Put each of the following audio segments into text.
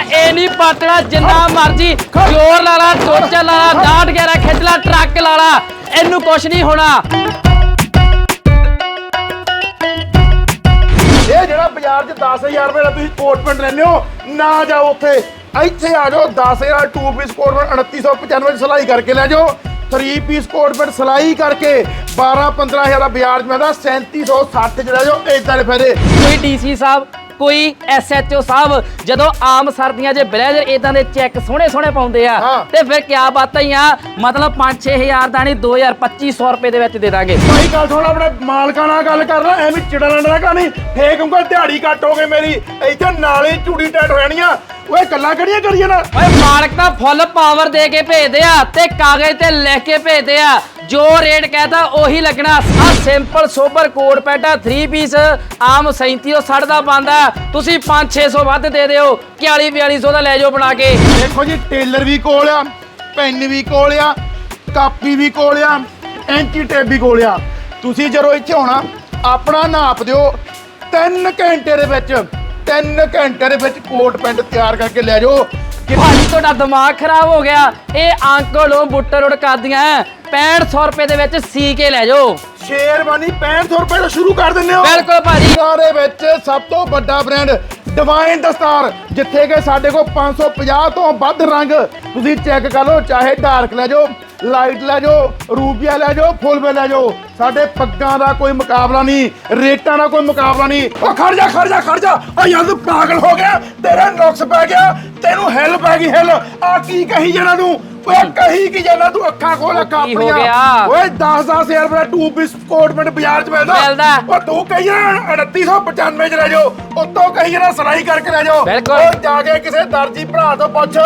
ਇਹ ਨਹੀਂ ਪਾਟਣਾ ਜਿੰਨਾ ਮਰਜ਼ੀ ਜ਼ੋਰ ਲਾ ਲਾ ਟੋਚਾ ਲਾ ਲਾ ਡਾਟ ਗੇਰਾ ਖਿੱਚ ਲਾ ਟਰੱਕ ਲਾ ਲਾ ਇਹਨੂੰ ਕੁਛ ਨਹੀਂ ਹੋਣਾ। ਇਹ ਜਿਹੜਾ ਬਾਜ਼ਾਰ 'ਚ 10000 ਰੁਪਏ ਦਾ ਤੁਸੀਂ ਕੋਟ ਪੈਂਟ ਲੈਂਦੇ ਹੋ ਨਾ ਜਾਓ ਉੱਥੇ। ਇੱਥੇ ਆ ਜਾਓ 10000 2 ਪੀਸ ਕੋਟ ਪੈਂਟ 2995 ਚ ਸਿਲਾਈ ਕਰਕੇ ਲੈ ਜਾਓ। 3 ਪੀਸ ਕੋਟ ਪੈਂਟ ਸਿਲਾਈ ਕਰਕੇ 12 15000 ਦਾ ਬਾਜ਼ਾਰ 'ਚ ਮਿਲਦਾ 3760 ਚ ਲੈ ਜਾਓ ਇਦਾਂ ਦੇ ਫਾਇਦੇ। ਕੋਈ ਡੀਸੀ ਸਾਹਿਬ ਕੋਈ ਐਸਐਚਓ ਸਾਹਿਬ ਜਦੋਂ ਆਮ ਸਰਦੀਆਂ 'ਚ ਬਲੇਜ਼ਰ ਇਦਾਂ ਦੇ ਚੈੱਕ ਸੋਹਣੇ ਸੋਹਣੇ ਪਾਉਂਦੇ ਆ ਹਾਂ। ਤੇ ਫਿਰ ਕਿਆ ਬਾਤਾਂ ਹੀ ਆ ਮਤਲਬ 5-6000 ਦਾ ਨਹੀਂ 2000 2500 ਰੁਪਏ ਦੇ ਵਿੱਚ ਦੇ ਦਾਂਗੇ ਭਾਈ ਗੱਲ ਸੁਣ ਆਪਣੇ ਮਾਲਕਾਂ ਨਾਲ ਗੱਲ ਕਰ ਲੈ ਐਵੇਂ ਚਿੜਾ ਲੰਡਾ ਕਹਾਣੀ ਫੇਕ ਉਂਗਲ ਦਿਹਾੜੀ ਕੱਟ ਹੋ ਗਈ ਮੇਰੀ ਇੱਥੇ ਨਾਲੇ ਚੂੜੀ ਟੈਟ ਹੋ ਜਾਣੀਆਂ ਓਏ ਗੱਲਾਂ ਕਿਹੜੀਆਂ ਕਰੀਏ ਨਾ? ਓਏ ਮਾਲਕ ਤਾਂ ਫੁੱਲ ਪਾਵਰ ਦੇ ਕੇ ਭੇਜਦੇ ਆ ਤੇ ਕਾਗਜ਼ ਤੇ ਲਿਖ ਕੇ ਭੇਜਦੇ ਆ। ਜੋ ਰੇਟ ਕਹਤਾ ਉਹੀ ਲੱਗਣਾ। ਆ simple sober coat pant 3 piece ਆਮ 3760 ਦਾ ਬੰਦਾ ਤੁਸੀਂ 5-600 ਵੱਧ ਦੇ ਦਿਓ। 41-4200 ਦਾ ਲੈ ਜਾਓ ਬਣਾ ਕੇ। ਦੇਖੋ ਜੀ ਟੇਲਰ ਵੀ ਕੋਲ ਆ ਪੈਨ ਵੀ ਕੋਲ ਆ ਕਾਪੀ ਵੀ ਕੋਲ ਆ ਐਂਚੀ ਟੇਪ ਵੀ ਕੋਲ ਆ। ਤੁਸੀਂ ਜਦੋਂ ਇੱਥੇ ਆਉਣਾ ਆਪਣਾ ਨਾਪ ਦਿਓ 3 ਘੰਟੇ ਦੇ ਵਿੱਚ। 3 ਘੰਟੇ ਦੇ ਵਿੱਚ ਕੋਟ ਪੈਂਟ ਤਿਆਰ ਕਰਕੇ ਲੈ ਜਾਓ। ਭਾਜੀ ਤੁਹਾਡਾ ਦਿਮਾਗ ਖਰਾਬ ਹੋ ਗਿਆ। ਇਹ ਅੰਕਲੋਂ ਬੁੱਟਰ ਉੜ ਕਰਦੀਆਂ 6500 ਰੁਪਏ ਦੇ ਵਿੱਚ ਸੀ ਕੇ ਲੈ ਜਾਓ। ਸ਼ੇਰਵਾਨੀ 6500 ਰੁਪਏ ਤੋਂ ਸ਼ੁਰੂ ਕਰ ਦਿੰਦੇ ਹੋ। ਬਿਲਕੁਲ ਭਾਜੀ। ਦੇ ਵਿੱਚ ਸਭ ਤੋਂ ਵੱਡਾ ਬ੍ਰਾਂਡ ਡਿਵਾਈਨ ਦਸਤਾਰ ਜਿੱਥੇ ਕਿ ਸਾਡੇ ਕੋਲ 550 ਤੋਂ ਵੱਧ ਰੰਗ ਤੁਸੀਂ ਚੈੱਕ ਕਰ ਲਓ, ਚਾਹੇ ਡਾਰਕ ਲੈ ਜਾਓ ਲਾਈਟ ਲੈ ਜਾਓ ਰੂਬੀਆ ਲੈ ਜਾਓ, ਫੁੱਲ ਵੇ ਲੈ ਜਾਓ। ਸਾਡੇ ਪੱਗਾਂ ਦਾ ਕੋਈ ਮੁਕਾਬਲਾ ਨਹੀਂ, ਰੇਟਾਂ ਦਾ ਕੋਈ ਮੁਕਾਬਲਾ ਨਹੀਂ। ਉਹ ਖੜ ਜਾ ਖੜ ਜਾ ਖੜ ਜਾ। ਆ ਯਾਰ, ਤੂੰ ਪਾਗਲ ਹੋ ਗਿਆ, ਤੇਰਾ ਨੁਕਸ ਪੈ ਗਿਆ, ਤੈਨੂੰ ਹਿੱਲ ਪੈ ਗਈ ਹਿੱਲ ਆ ਕੀ ਕਹੀ ਜਾਣਾ ਤੂੰ? ਓਏ ਕਹੀ ਕੀ ਜਾਣਾ ਤੂੰ ਅੱਖਾਂ ਖੋਲ ਅੱਖਾਂ ਕੀ ਹੋ ਆਪਣੀਆਂ। ਗਿਆ? ਓਏ 10 ਹਜ਼ਾਰ ਰੁਪਏ ਟੂ ਪੀਸ ਕੋਟ ਮਿੰਟ ਬਾਜ਼ਾਰ 'ਚ ਮਿਲਦਾ। ਮਿਲਦਾ। ਉਹ ਤੂੰ ਕਹੀ ਜਾਣਾ 3895 ਚ ਲੈ ਜਾਓ। ਉਤੋਂ ਕਹੀ ਜਾਣਾ ਸਲਾਈ ਕਰਕੇ ਲੈ ਜਾਓ। ਬਿਲਕੁਲ। ਉਹ ਜਾ ਕੇ ਕਿਸੇ ਦਰਜੀ ਭਰਾ ਤੋਂ ਪੁੱਛ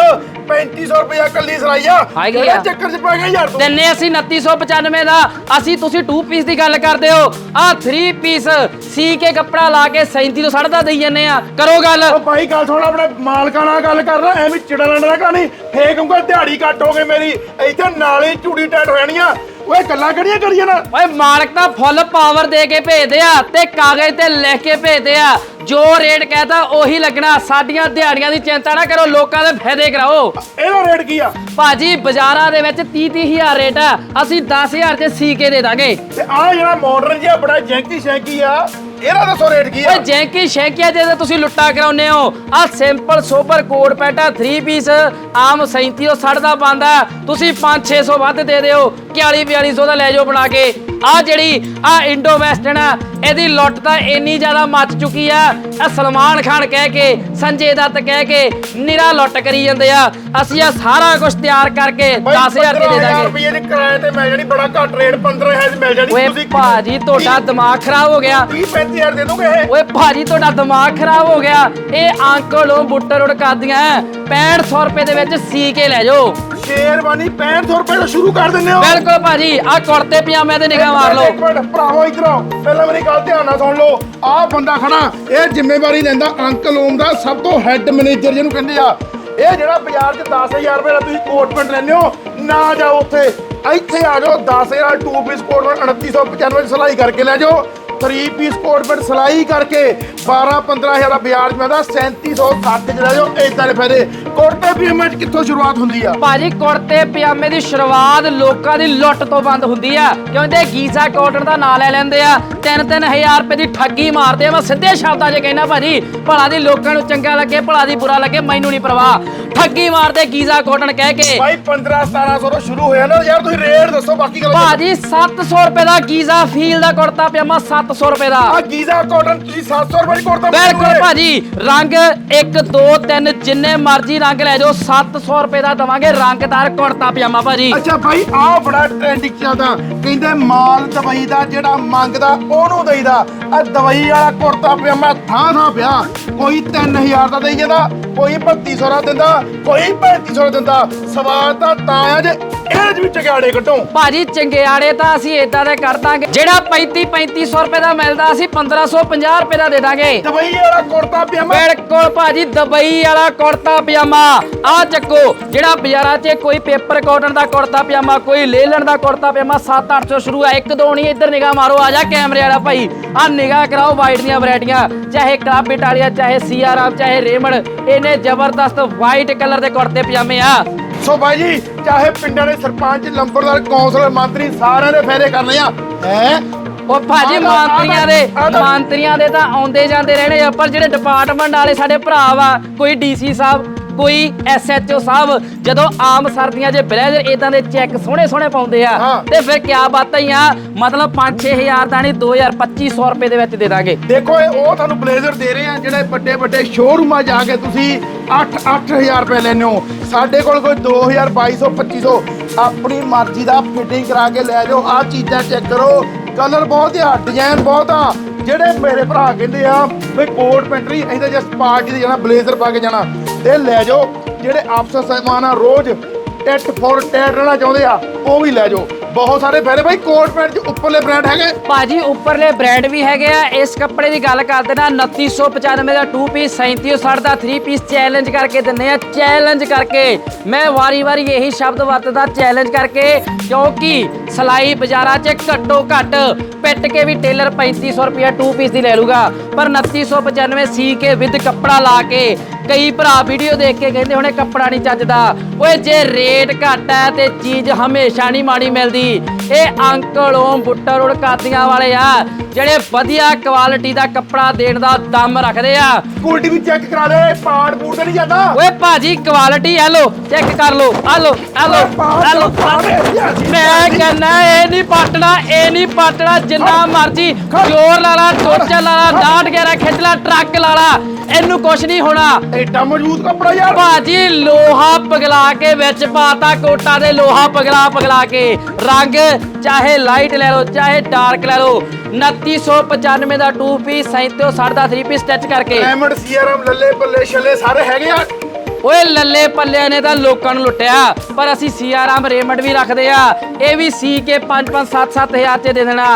3500 ਰੁਪਇਆ ਕੱਲੀ ਸਲਾਈ ਆ। ਹੈਗੀ ਕਿਹੜੇ। ਚੱਕਰ 'ਚ ਪੈ ਗਿਆ ਯਾਰ ਤੂੰ? ਦਿੰਨੇ ਅਸੀਂ 2995 ਦਾ। ਅਸੀਂ ਤੁਸੀਂ 2 ਪੀਸ ਦੀ ਗੱਲ ਕਰਦੇ ਹੋ। ਆ 3 ਪੀਸ ਸੀ ਕੇ ਕੱਪੜਾ ਲਾ ਕੇ 37 ਤੋਂ 60 ਦਾ ਦੇਈ ਜੰਨੇ ਆ। ਕਰੋ ਗੱਲ। ਉਹ ਭਾਈ ਗੱਲ ਸੁਣ ਆਪਣੇ ਮਾਲਕਾਂ ਨਾਲ ਗੱਲ ਕਰ ਲੈ। ਐਵੇਂ ਚਿੜਾ ਲੰਡਾ ਕਹਾਣੀ ਫੇਕ ਉਂਗਲ ਦਿਹਾੜੀ ਕੱਟ ਹੋ। ਗਈ ਮੇਰੀ ਇੱਥੇ ਨਾਲੇ ਚੂੜੀ ਟੈਟ ਹੋ ਜਾਣੀਆਂ। ਓਏ ਗੱਲਾਂ ਕਿਹੜੀਆਂ ਕਰੀਏ ਨਾ? ਓਏ ਮਾਲਕ ਤਾਂ ਫੁੱਲ ਪਾਵਰ ਦੇ ਕੇ ਭੇਜਦੇ ਆ ਤੇ ਕਾਗਜ਼ ਤੇ ਲਿਖ ਕੇ ਭੇਜਦੇ ਆ। ਜੋ ਰੇਟ ਕਹਤਾ ਉਹੀ ਲੱਗਣਾ। ਸਾਡੀਆਂ ਦਿਹਾੜੀਆਂ ਦੀ ਚਿੰਤਾ ਨਾ ਕਰੋ ਲੋਕਾਂ ਦੇ ਫਾਇਦੇ ਕਰਾਓ। ਇਹਦਾ ਰੇਟ ਕੀ ਆ? ਭਾਜੀ ਬਾਜ਼ਾਰਾਂ ਦੇ ਵਿੱਚ 30 ਹਜ਼ਾਰ ਰੇਟ ਆ। ਅਸੀਂ 10000 ਚ ਸੀ ਕੇ ਦੇ ਦਾਂਗੇ। ਤੇ ਆ ਜਿਹੜਾ ਮਾਡਰਨ ਜਿਹਾ ਬੜਾ ਜੈਂਕੀ ਸ਼ੈਂਕੀ ਆ ਇਹਦਾ ਦੱਸੋ ਰੇਟ ਕੀ ਆ? ਓਏ ਜੈਂਕੀ ਸ਼ੈਂਕੀਆ ਜੇ ਤਾਂ ਤੁਸੀਂ ਲੁੱਟਾ ਕਰਾਉਨੇ ਹੋ। ਆ simple sober coat pant 3 piece ਆਮ 37 ਤੋਂ 60 ਦਾ ਬੰਦਾ। ਤੁਸੀਂ 5-600 ਵੱਧ ਦੇ ਦਿਓ 41-4200 ਦਾ ਲੈ ਜਾਓ ਬਣਾ ਕੇ। ਆ ਜਿਹੜੀ ਆ ਇੰਡੋ ਵੈਸਟਰਨ ਆ ਇਹਦੀ ਲੁੱਟ ਤਾਂ ਇੰਨੀ ਜ਼ਿਆਦਾ ਮੱਚ ਚੁੱਕੀ ਆ। ਆ ਸਲਮਾਨ ਖਾਨ ਕਹਿ ਕੇ ਸੰਜੇ ਦੱਤ ਕਹਿ ਕੇ ਨਿਰਾ ਲੁੱਟ ਕਰੀ ਜਾਂਦੇ ਆ। ਅਸੀਂ ਆ ਸਾਰਾ ਕੁਝ ਤਿਆਰ ਕਰਕੇ 10000 ਦੀ ਦੇ ਦਾਂਗੇ। ਰੁਪਏ ਦੇ ਕਿਰਾਏ ਤੇ ਮਿਲ ਜਾਣੀ ਬੜਾ ਘੱਟ ਰੇਟ 15000 ਦੀ ਮਿਲ ਜਾਣੀ। ਓਏ ਭਾਜੀ ਤੁਹਾਡਾ ਦਿਮਾਗ ਖਰਾਬ ਹੋ ਗਿਆ। 30 35000 ਦੇ ਦੋਗੇ ਇਹ? ਓਏ ਭਾਜੀ ਤੁਹਾਡਾ ਦਿਮਾਗ ਖਰਾਬ ਹੋ ਗਿਆ। ਇਹ ਅੰਕਲੋਂ ਬੁੱਟਰ ਉੜ ਕਰਦੀਆਂ 6500 ਰੁਪਏ ਦੇ ਵਿੱਚ ਸੀ ਕੇ ਲੈ ਜਾਓ। ਸ਼ੇਰਵਾਨੀ 6500 ਰੁਪਏ ਤੋਂ ਸ਼ੁਰੂ ਕਰ ਦਿੰਦੇ ਹੋ। ਬਿਲਕੁਲ ਭਾਜੀ ਆ ਕੁੜਤੇ ਪਜਾਮੇ ਤੇ ਨਿਗਾਹ ਮਾਰ ਲਓ। ਇੱਕ ਮਿੰਟ ਭਰਾਵੋ ਇਧਰ ਆਓ। ਪਹਿਲਾਂ ਮੇਰੀ ਗੱਲ ਧਿਆਨ ਨਾਲ ਸੁਣ ਲਓ। ਆਹ ਬੰਦਾ ਖੜਾ ਇਹ ਜ਼ਿੰਮੇਵਾਰੀ ਲੈਂਦਾ ਅੰਕਲ ਓਮ ਦਾ ਸਭ ਤੋਂ ਹੈੱਡ ਮੈਨੇਜਰ ਜਿਹਨੂੰ ਕਹਿੰਦੇ ਆ। ਇਹ ਜਿਹੜਾ ਬਾਜ਼ਾਰ 'ਚ 10000 ਰੁਪਏ ਦਾ ਤੁਸੀਂ ਕੋਟ ਪੈਂਟ ਲੈਂਦੇ ਹੋ ਨਾ ਜਾਓ ਉੱਥੇ। ਇੱਥੇ ਆ ਜਾਓ 10000 2 ਪੀਸ ਕੋਟ ਪੈਂਟ 2995 ਚ ਸਿਲਾਈ ਕਰਕੇ ਲੈ ਜਾਓ। 3 ਪੀਸ ਕੋਟ ਪੈਂਟ ਸਿਲਾਈ ਕਰਕੇ 12 15000 ਦਾ ਬਾਜ਼ਾਰ ਪੈਂਦਾ ਮਿਲਦਾ 3760 ਚ ਲੈ ਜਾਓ ਇਦਾਂ ਦੇ ਫਾਇਦੇ। ਕੁੜਤੇ ਪਜਾਮੇ 'ਚ ਕਿੱਥੋਂ ਸ਼ੁਰੂਆਤ ਹੁੰਦੀ ਆ? ਭਾਜੀ, ਕੁੜਤੇ, ਪਜਾਮੇ ਦੀ ਸ਼ੁਰੂਆਤ ਲੋਕਾਂ ਦੀ ਲੁੱਟ ਤੋਂ ਬੰਦ ਹੁੰਦੀ ਆ। ਕਿਉਂਕਿ ਗੀਜ਼ਾ ਕਾਟਨ ਦਾ ਨਾਂ ਲੈ ਲੈਂਦੇ ਆ। 3-3000 ਰੁਪਏ ਦੀ ਠੱਗੀ ਮਾਰਦੇ ਆ। ਮੈਂ ਸਿੱਧੇ ਸ਼ਬਦਾਂ 'ਚ ਕਹਿਣਾ ਭਾਜੀ ਭਲਾ ਦੀ ਲੋਕਾਂ ਨੂੰ ਚੰਗਾ ਲੱਗੇ ਭਲਾ ਦੀ ਬੁਰਾ ਲੱਗੇ ਮੈਨੂੰ ਨਹੀਂ ਪਰਵਾਹ। ਠੱਗੀ ਮਾਰਦੇ ਗੀਜ਼ਾ ਕਾਟਨ ਕਹਿ ਕੇ। ਭਾਈ 15 1700 ਤੋਂ ਸ਼ੁਰੂ ਹੋਇਆ ਨਾ ਯਾਰ ਤੁਸੀਂ ਰੇਟ ਦੱਸੋ ਬਾਕੀ ਗੱਲ ਭਾਜੀ 700 ਰੁਪਏ ਦਾ ਗੀਜ਼ਾ ਫੀਲ ਦਾ ਕੁੜਤਾ ਪਜਾਮਾ 700 ਰੁਪਏ ਦਾ। ਆ ਗੀਜ਼ਾ ਕਾਟਨ ਤੁਸੀਂ 700 ਰੁਪਏ ਦੀ ਕੁੜਤਾ ਬਿਲਕੁਲ ਭਾਜੀ ਰੰਗ 1 2 3 ਜਿੰਨੇ ਮਰਜ਼ੀ ਰੰਗ ਲੈ ਜਾਓ 700 ਰੁਪਏ ਦਾ ਦਵਾਂਗੇ ਰੰਗਦਾਰ ਕੁੜਤਾ ਪਜਾਮਾ ਭਾਜੀ। ਅੱਛਾ ਭਾਈ ਆਹ ਬੜਾ ਟ੍ਰੈਂਡਿੰਗ ਚੱਲਦਾ ਕਹਿੰਦੇ ਮਾਲ ਦਵਾਈ ਦਾ ਜਿਹੜਾ ਮੰਗਦਾ ਉਹਨੂੰ ਦੇਈਦਾ। ਆ ਦਵਾਈ ਵਾਲਾ ਕੁੜਤਾ ਪਜਾਮਾ ਥਾਂ ਥਾਂ ਪਿਆ। ਕੋਈ 3000 ਦਾ ਦੇਈ ਜਾਂਦਾ ਕੋਈ 3200 ਦਾ ਦਿੰਦਾ, ਕੋਈ 3500 ਦਾ ਦਿੰਦਾ। ਸਵਾਲ ਤਾਂ ਤਾਂ ਆ ਜੇ ਇਹਦੇ 'ਚ ਵੀ ਕੱਢੋ। ਭਾਜੀ ਚੰਗਿਆੜੇ ਤਾਂ ਅਸੀਂ ਇਦਾਂ ਦੇ ਕਰ ਦਾਂਗੇ। ਜਿਹੜਾ 35 3500 ਰੁਪਏ ਦਾ ਮਿਲਦਾ ਅਸੀਂ 1550 ਰੁਪਏ ਦਾ ਦੇ ਦਾਂਗੇ। ਦਵਾਈ ਵਾਲਾ ਕੁੜਤਾ ਪਜਾਮਾ। ਬਿਲਕੁਲ ਭਾਜੀ ਦੁਬਈ ਵਾਲਾ ਕੁੜਤਾ ਪਜਾਮਾ। ਆ ਚੱਕੋ ਜਿਹੜਾ ਬਾਜ਼ਾਰਾਂ 'ਚ ਕੋਈ ਪੇਪਰ ਕਾਟਨ ਦਾ ਕੁੜਤਾ ਪਜਾਮਾ ਕੋਈ ਲੇਲਣ ਦਾ ਕੁੜਤਾ ਪਜਾਮਾ 7-800 ਸ਼ੁਰੂ ਆ। ਇੱਕ ਦੋ ਨਹੀਂ ਇੱਧਰ ਨਿਗਾਹ ਮਾਰੋ ਆ ਜਾ ਕੈਮਰੇ ਵਾਲਾ ਭਾਈ। ਆ ਨਿਗਾਹ ਕਰਾਓ ਵਾਈਟ ਦੀਆਂ ਵੈਰਾਈਟੀਆਂ ਚਾਹੇ ਕਲੱਬ ਇਟਾਲੀਆ ਚਾਹੇ ਸੀਆਰਐਮ ਚਾਹੇ ਰੇਮਡ। ਇਹਨੇ ਜ਼ਬਰਦਸਤ ਵਾਈਟ ਕਲਰ ਦੇ ਕੁੜਤੇ ਪਜਾਮੇ ਆ। ਸੋ ਬਾਈ ਜੀ ਚਾਹੇ ਪਿੰਡਾਂ ਦੇ ਸਰਪੰਚ ਲੰਬੜਦਾਰ ਕੌਂਸਲਰ ਮੰਤਰੀ ਸਾਰਿਆਂ ਦੇ ਫਾਇਦੇ ਕਰਨੇ ਆ। ਹੈ? ਉਹ ਭਾਜੀ ਮੰਤਰੀਆਂ ਦੇ ਮੰਤਰੀਆਂ ਦੇ ਤਾਂ ਆਉਂਦੇ ਜਾਂਦੇ ਰਹਿਣੇ ਆ ਪਰ ਜਿਹੜੇ ਡਿਪਾਰਟਮੈਂਟ ਵਾਲੇ ਸਾਡੇ ਭਰਾ ਵਾ ਕੋਈ ਡੀਸੀ ਸਾਹਿਬ ਕੋਈ ਐਸਐਚਓ ਸਾਹਿਬ ਜਦੋਂ ਆਮ ਸਰਦੀਆਂ 'ਚ ਬਲੇਜ਼ਰ ਇਦਾਂ ਦੇ ਚੈੱਕ ਸੋਹਣੇ ਸੋਹਣੇ ਪਾਉਂਦੇ ਆ ਹਾਂ। ਤੇ ਫਿਰ ਕਿਆ ਬਾਤਾਂ ਹੀ ਆ? ਮਤਲਬ 5-6000 ਦਾ ਨਹੀਂ 2000-2500 ਰੁਪਏ ਦੇ ਵਿੱਚ ਦੇ ਦਾਂਗੇ। ਦੇਖੋ ਇਹ ਉਹ ਤੁਹਾਨੂੰ ਬਲੇਜ਼ਰ ਦੇ ਰਹੇ ਆ ਜਿਹੜੇ ਵੱਡੇ ਵੱਡੇ ਸ਼ੋਰੂਮਾਂ ਜਾ ਕੇ ਤੁਸੀਂ 8 8000 ਰੁਪਏ ਲੈਨੇ ਹੋ। ਸਾਡੇ ਕੋਲ ਕੋਈ 2000 2200 2500 ਆਪਣੀ ਮਰਜ਼ੀ ਦਾ ਫਿਟਿੰਗ ਕਰਾ ਕੇ ਲੈ ਜਾਓ। ਆਹ ਚੀਜ਼ਾਂ ਚੈੱਕ ਕਰੋ। ਕਲਰ ਬਹੁਤ ਆ ਡਿਜ਼ਾਈਨ ਬਹੁਤ ਆ। ਜਿਹੜੇ ਮੇਰੇ ਭਰਾ ਕਹਿੰਦੇ ਆ ਵੀ ਕੋਟ ਪੈਂਟਰੀ ਤਾਂ ਜਸਟ ਪਾਰਟੀ ਤੇ ਜਾਣਾ ਬਲੇਜ਼ਰ ਪਾ ਕੇ ਜਾਣਾ। ਤੇ ਲੈ ਜਾਓ। ਜਿਹੜੇ ਅਫਸਰ ਸਹਿਬਾਨ ਆ, ਰੋਜ਼ ਟੈਟ ਫੋਰ ਟੈਟ ਰਹਿਣਾ ਚਾਹੁੰਦੇ ਆ, ਉਹ ਵੀ ਲੈ ਜਾਓ। ਬਹੁਤ ਸਾਰੇ ਫਾਇਦੇ ਭਾਈ ਕੋਟ ਪੈਂਟ ਚ ਉੱਪਰਲੇ ਬ੍ਰਾਂਡ ਹੈਗੇ। ਭਾਜੀ, ਉੱਪਰਲੇ ਬ੍ਰਾਂਡ ਵੀ ਹੈਗੇ ਆ। ਇਸ ਕੱਪੜੇ ਦੀ ਗੱਲ ਕਰਦੇ ਨਾ 2995 ਦਾ 2 ਪੀਸ 3760 ਦਾ 3 ਪੀਸ ਚੈਲੰਜ ਕਰਕੇ ਦਿੰਨੇ ਆ। ਚੈਲੰਜ ਕਰਕੇ। ਮੈਂ ਵਾਰੀ-ਵਾਰੀ ਇਹੀ ਸ਼ਬਦ ਵਰਤਦਾ ਚੈਲੰਜ ਕਰਕੇ। ਕਿਉਂਕਿ ਸਲਾਈ ਬਾਜ਼ਾਰਾਂ 'ਚ ਘੱਟੋ ਘੱਟ ਪਿੱਟ ਕੇ ਵੀ ਟੇਲਰ 3500 ਰੁਪਿਆ 2 ਪੀਸ ਦੀ ਲੈ ਲੂਗਾ। ਪਰ 2995 ਸੀ ਕੇ ਵਿਦ ਕੱਪੜਾ ਲਾ ਕੇ ਕਈ ਭਰਾ ਵੀਡੀਓ ਦੇਖ ਕੇ ਕਹਿੰਦੇ ਹੁਣੇ ਕੱਪੜਾ ਨਹੀਂ ਚੱਜਦਾ। ਓਏ ਜੇ ਰੇਟ ਘੱਟ ਹੈ ਤੇ ਚੀਜ਼ ਹਮੇਸ਼ਾ ਨਹੀਂ ਮਾੜੀ ਮਿਲਦੀ। ਇਹ ਅੰਕਲ ਓਮ ਬੁੱਟਾ ਰੋਡ ਕਾਦੀਆਂ ਵਾਲੇ ਆ। ਜਿਹੜੇ ਵਧੀਆ ਕੁਆਲਿਟੀ ਦਾ ਕੱਪੜਾ ਦੇਣ ਦਾ ਦਮ ਰੱਖਦੇ ਆ। ਕੁਆਲਿਟੀ ਵੀ ਚੈੱਕ ਕਰਾ ਦੇ ਪਾੜ ਪੂੜ ਤੇ ਨਹੀਂ ਜਾਂਦਾ। ਓਏ ਭਾਜੀ ਕੁਆਲਿਟੀ ਆ ਲੋ ਚੈੱਕ ਕਰ ਲੋ ਆ ਲੋ ਆ ਲੋ ਆ ਲੋ ਮੈਂ ਕਹਿੰਦਾ ਇਹ ਨਹੀਂ ਪਾਟਣਾ ਇਹ ਨਹੀਂ ਪਾਟਣਾ ਜਿੰਨਾ ਮਰਜ਼ੀ ਜ਼ੋਰ ਲਾ ਲਾ ਟੋਚਾ ਲਾ ਲਾ ਡਾਟ ਗੇਰਾ ਖਿੱਚ ਲਾ ਟਰੱਕ ਲਾ ਲਾ ਇਹਨੂੰ ਕੁਛ ਨਹੀਂ ਹੋਣਾ। ਐਡਾ ਮਜ਼ਬੂਤ ਕੱਪੜਾ ਯਾਰ। ਭਾਜੀ ਲੋਹਾ ਪਗਲਾ ਕੇ ਵਿੱਚ ਪਾਤਾ ਕੋਟਾ ਦੇ ਲੋਹਾ ਪਗਲਾ ਪਗਲਾ ਕੇ। ਰੰਗ ਚਾਹੇ ਲਾਈਟ ਲੈ ਲਓ ਚਾਹੇ ਡਾਰਕ ਲੈ ਲਓ 2995 ਦਾ 2 ਪੀਸ 3760 ਦਾ 3 ਪੀਸ ਸਟਿਚ ਕਰਕੇ। ਡਾਇਮੰਡ ਸੀਆਰਐਮ ਲੱਲੇ ਪੱਲੇ ਛੱਲੇ ਸਾਰੇ ਹੈਗੇ ਆ। ਓਏ ਲੱਲੇ ਪੱਲਿਆਂ ਨੇ ਤਾਂ ਲੋਕਾਂ ਨੂੰ ਲੁੱਟਿਆ ਪਰ ਅਸੀਂ ਸੀਆਰਐਮ ਰੇਮੰਡ ਵੀ ਰੱਖਦੇ ਆ। ਇਹ ਵੀ ਸੀ ਕੇ 5 5 7 7000 ਚ ਦੇ ਦੇਣਾ।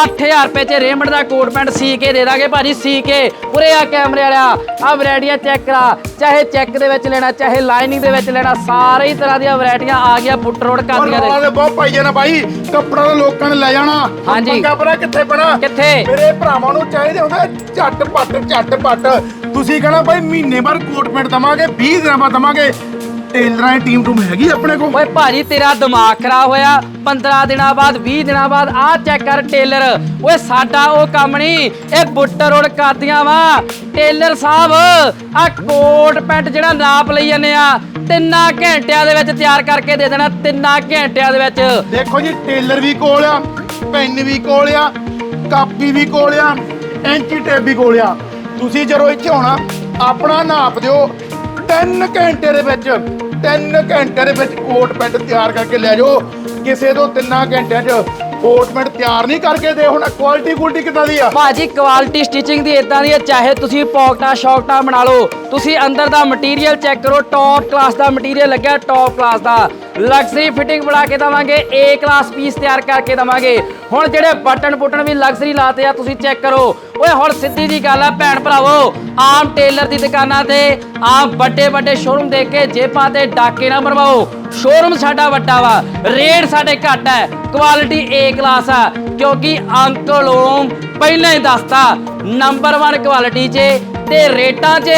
8000 ਰੁਪਏ ਚ ਰੇਮੰਡ ਦਾ ਕੋਟ ਪੈਂਟ ਸੀ ਕੇ ਦੇ ਦਾਂਗੇ ਭਾਜੀ ਸੀ ਕੇ। ਉਰੇ ਆ ਕੈਮਰੇ ਵਾਲਿਆ ਆ ਵੈਰਾਈਟੀਆਂ ਚੈੱਕ ਕਰਾ। ਚਾਹੇ ਚੈੱਕ ਦੇ ਵਿੱਚ ਲੈਣਾ ਚਾਹੇ ਲਾਈਨਿੰਗ ਦੇ ਵਿੱਚ ਲੈਣਾ ਸਾਰੇ ਹੀ ਤਰ੍ਹਾਂ ਦੀਆਂ ਵੈਰਾਈਟੀਆਂ ਆ ਗਿਆ ਬੁੱਟ ਰੋਡ ਦੇ। ਨੇ ਬਹੁਤ ਪਾਈ ਜਾਣਾ ਬਾਈ ਕੱਪੜਾ ਤਾਂ ਲੋਕਾਂ ਨੇ ਲੈ ਜਾਣਾ। ਹਾਂਜੀ। ਪੰਗਾ ਪਰਾ ਕਿੱਥੇ ਪਣਾ? ਕਿੱਥੇ? ਮੇਰੇ ਭਰਾਵਾਂ ਨੂੰ ਚਾਹੀਦੇ ਹੁੰਦੇ ਝੱਟ ਪੱਟ ਝੱਟ ਪੱਟ। ਤੁਸੀਂ ਕਹਣਾ ਬਾਈ ਮਹੀਨੇ ਬਾਅਦ ਕੋਟ ਪੈਂਟ ਦਵਾਂਗੇ 20 ਦਿਨਾਂ ਬਾਅਦ ਦਵਾਂਗੇ ਟੇਲਰਾਂ ਦੀ ਟੀਮ ਟੂਮ ਹੈਗੀ ਆਪਣੇ ਕੋਲ? ਓਏ ਭਾਜੀ ਤੇਰਾ ਦਿਮਾਗ ਖਰਾਬ ਹੋਇਆ। 15 ਦਿਨਾਂ ਬਾਅਦ 20 ਦਿਨਾਂ ਬਾਅਦ ਆਹ ਚੈੱਕ ਕਰ ਟੇਲਰ। ਓਏ ਸਾਡਾ ਉਹ ਕੰਮ ਨਹੀਂ ਇਹ ਬੁੱਟ ਰੋਡ ਕਾਦੀਆਂ ਵਾ। ਟੇਲਰ ਸਾਹਿਬ ਆ ਕੋਟ ਪੈਂਟ ਜਿਹੜਾ ਨਾਪ ਲਈ ਜਾਂਦੇ ਆ ਤਿੰਨਾਂ ਘੰਟਿਆਂ ਦੇ ਵਿੱਚ ਤਿਆਰ ਕਰਕੇ ਦੇ ਦੇਣਾ ਤਿੰਨਾਂ ਘੰਟਿਆਂ ਦੇ ਵਿੱਚ। ਦੇਖੋ ਜੀ ਟੇਲਰ ਵੀ ਕੋਲ ਆ ਪੈਨ ਵੀ ਕੋਲ ਆ ਕਾਪੀ ਵੀ ਕੋਲ ਆ ਐਂਚੀ ਟੇਪ ਵੀ ਕੋਲ ਆ। ਤੁਸੀਂ ਜਦੋਂ ਇੱਥੇ ਆਉਣਾ, ਆਪਣਾ ਨਾਪ ਦਿਓ 3 ਘੰਟੇ ਦੇ ਵਿੱਚ 3 ਘੰਟੇ ਦੇ ਵਿੱਚ ਕੋਟ ਪੈਂਟ ਤਿਆਰ ਕਰਕੇ ਲੈ ਜਾਓ। ਕਿਸੇ ਤੋਂ ਤਿੰਨਾਂ ਘੰਟਿਆਂ 'ਚ ਕੋਟ ਪੈਂਟ ਤਿਆਰ ਨਹੀਂ ਕਰਕੇ ਦੇ ਹੁਣ ਕੁਆਲਿਟੀ ਕੁਆਲਿਟੀ ਕਿੱਦਾਂ ਦੀ ਆ? ਭਾਜੀ ਕੁਆਲਿਟੀ ਸਟਿਚਿੰਗ ਦੀ ਇਦਾਂ ਦੀ ਹੈ ਚਾਹੇ ਤੁਸੀਂ ਪੌਕਟਾ, ਸ਼ੌਕਟਾ ਬਣਾ ਲਓ। ਤੁਸੀਂ ਅੰਦਰ ਦਾ ਮਟੀਰੀਅਲ ਚੈੱਕ ਕਰੋ ਟੌਪ ਕਲਾਸ ਦਾ ਮਟੀਰੀਅਲ ਲੱਗਿਆ ਟੌਪ ਕਲਾਸ ਦਾ। ਲਗਜ਼ਰੀ ਫਿਟਿੰਗ ਬਣਾ ਕੇ ਦਵਾਂਗੇ ਏ ਕਲਾਸ ਪੀਸ ਤਿਆਰ ਕਰਕੇ ਦਵਾਂਗੇ। ਹੁਣ ਜਿਹੜੇ ਬਟਨ ਬੁਟਨ ਵੀ ਲਗਜ਼ਰੀ ਲਾਤੇ ਆ, ਤੁਸੀਂ ਚੈੱਕ ਕਰੋ। ਓਏ, ਹੁਣ ਸਿੱਧੀ ਜੀ ਗੱਲ ਆ, ਭੈਣ ਭਰਾਵੋ, ਆਮ ਟੇਲਰ ਦੀ ਦੁਕਾਨਾਂ ਤੇ, ਆਮ ਵੱਡੇ ਵੱਡੇ ਸ਼ੋਰੂਮ ਦੇਖ ਕੇ ਜੇਬਾਂ ਤੇ ਡਾਕੇ ਨਾ ਮਰਵਾਓ। ਸ਼ੋਰੂਮ ਸਾਡਾ ਵੱਡਾ ਵਾ ਰੇਟ ਸਾਡੇ ਘੱਟ ਹੈ ਕੁਆਲਿਟੀ ਏ ਕਲਾਸ ਆ, ਕਿਉਂਕਿ ਅੰਕਲ ਓਮ ਪਹਿਲਾਂ ਹੀ ਦੱਸਤਾ ਨੰਬਰ 1 ਕੁਆਲਿਟੀ 'ਚ ਤੇ ਰੇਟਾਂ 'ਚ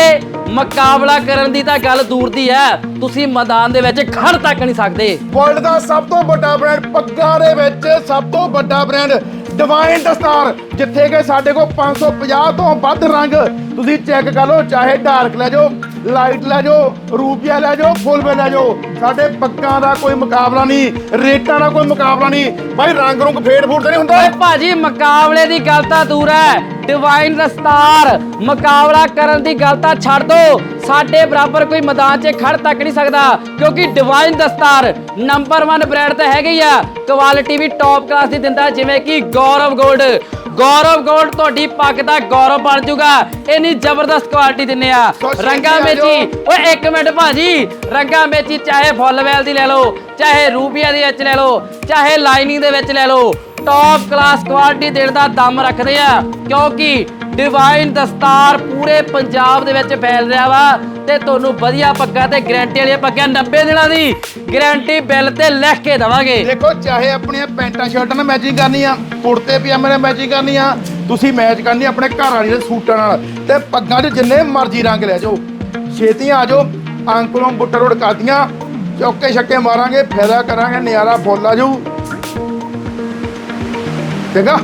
ਮੁਕਾਬਲਾ ਕਰਨ ਦੀ ਤਾਂ ਗੱਲ ਦੂਰ ਦੀ ਹੈ। ਤੁਸੀਂ ਮੈਦਾਨ ਦੇ ਵਿੱਚ ਖੜ ਤੱਕ ਨਹੀਂ ਸਕਦੇ। ਵਰਲਡ ਦਾ ਸਭ ਤੋਂ ਵੱਡਾ ਬ੍ਰਾਂਡ ਪੱਗਾਂ ਦੇ ਵਿੱਚ ਸਭ ਤੋਂ ਵੱਡਾ ਬ੍ਰਾਂਡ ਡਿਵਾਈਨ ਦਸਤਾਰ ਜਿੱਥੇ ਕਿ ਸਾਡੇ ਕੋਲ 550 ਤੋਂ ਵੱਧ ਰੰਗ ਤੁਸੀਂ ਚੈੱਕ ਕਰ ਲਓ, ਚਾਹੇ ਡਾਰਕ ਲੈ ਜਾਓ ਲਾਈਟ ਲੈ ਜਾਓ ਰੂਪੀਆ ਲੈ ਜਾਓ, ਫੁੱਲ ਵੇ ਲੈ ਜਾਓ। ਸਾਡੇ ਪੱਗਾਂ ਦਾ ਕੋਈ ਮੁਕਾਬਲਾ ਨਹੀਂ, ਰੇਟਾਂ ਦਾ ਕੋਈ ਮੁਕਾਬਲਾ ਨਹੀਂ। ਭਾਈ ਰੰਗ ਰੁੰਗ ਫੇਡ ਫੂਡ ਤੇ ਨਹੀਂ ਹੁੰਦਾ? ਓਏ ਭਾਜੀ, ਮੁਕਾਬਲੇ ਦੀ ਗੱਲ ਤਾਂ ਦੂਰ ਹੈ। ਡਿਵਾਈਨ ਦਸਤਾਰ ਮੁਕਾਬਲਾ ਕਰਨ ਦੀ ਗੱਲ ਤਾਂ ਛੱਡ ਦੋ। ਸਾਡੇ ਬਰਾਬਰ ਕੋਈ ਮੈਦਾਨ 'ਚ ਖੜ ਤੱਕ ਨਹੀਂ ਸਕਦਾ, ਕਿਉਂਕਿ ਡਿਵਾਈਨ ਦਸਤਾਰ ਨੰਬਰ 1 ਬ੍ਰਾਂਡ ਤਾਂ ਹੈਗਾ ਹੀ ਆ। ਕੁਆਲਿਟੀ ਵੀ ਟੌਪ ਕਲਾਸ ਦੀ ਦਿੰਦਾ ਜਿਵੇਂ ਕਿ ਗੌਰਵ ਗੋਲਡ। ਗੌਰਵ ਗੋਲਡ ਤੁਹਾਡੀ ਪੱਗ ਦਾ ਗੌਰਵ ਬਣ ਜਾਊਗਾ। ਇੰਨੀ ਜ਼ਬਰਦਸਤ ਕੁਆਲਿਟੀ ਦਿੰਨੇ ਆ। ਰੰਗਾ ਮੇਚੀ ਓਏ ਇੱਕ ਮਿੰਟ ਭਾਜੀ। ਰੰਗਾ ਮੇਚੀ ਚਾਹੇ ਫੁੱਲਵੈਲ ਦੀ ਲੈ ਲਓ ਚਾਹੇ ਰੂਬੀਆ ਦੇ ਵਿੱਚ ਲੈ ਲਓ ਚਾਹੇ ਲਾਈਨਿੰਗ ਦੇ ਵਿੱਚ ਲੈ ਲਓ ਟੌਪ ਕਲਾਸ ਕੁਆਲਿਟੀ ਦੇਣ ਦਾ ਦਮ ਰੱਖਦੇ ਆ। ਕਿਉਂਕਿ ਡਿਵਾਈਨ ਦਸਤਾਰ ਪੂਰੇ ਪੰਜਾਬ ਦੇ ਵਿੱਚ ਫੈਲ ਰਿਹਾ ਵਾ ਤੇ ਤੁਹਾਨੂੰ ਵਧੀਆ ਪੱਗਾਂ ਤੇ ਗਾਰੰਟੀ ਵਾਲੀਆਂ ਪੱਗਾਂ 90 ਦਿਨਾਂ ਦੀ ਗਾਰੰਟੀ ਬਿੱਲ ਤੇ ਲਿਖ ਕੇ ਦਵਾਂਗੇ। ਦੇਖੋ, ਚਾਹੇ ਆਪਣੀਆਂ ਪੈਂਟਾਂ ਸ਼ਰਟਾਂ ਨਾਲ ਮੈਚਿੰਗ ਕਰਨੀ ਕੁੜਤੇ, ਪਜਾਮੇ ਨਾਲ ਮੈਚਿੰਗ ਕਰਨੀ ਤੁਸੀਂ ਮੈਚ ਕਰਨੀ ਆਪਣੇ ਘਰ ਵਾਲੀ ਦੇ ਸੂਟਾਂ ਨਾਲ ਤੇ ਪੱਗਾਂ 'ਚ ਜਿੰਨੇ ਮਰਜ਼ੀ ਰੰਗ ਲੈ ਜਾਓ। ਛੇਤੀ ਆ ਜਾਓ, ਅੰਕਲੋਂ ਬੁੱਟਰ ਰੋਡ ਕਾਦੀਆਂ ਚੌਕੇ ਛੱਕੇ ਮਾਰਾਂਗੇ, ਫਾਇਦਾ ਕਰਾਂਗੇ ਨਜ਼ਾਰਾ ਫੁੱਲ ਆ ਜਾਊ। ਚੰਗਾ।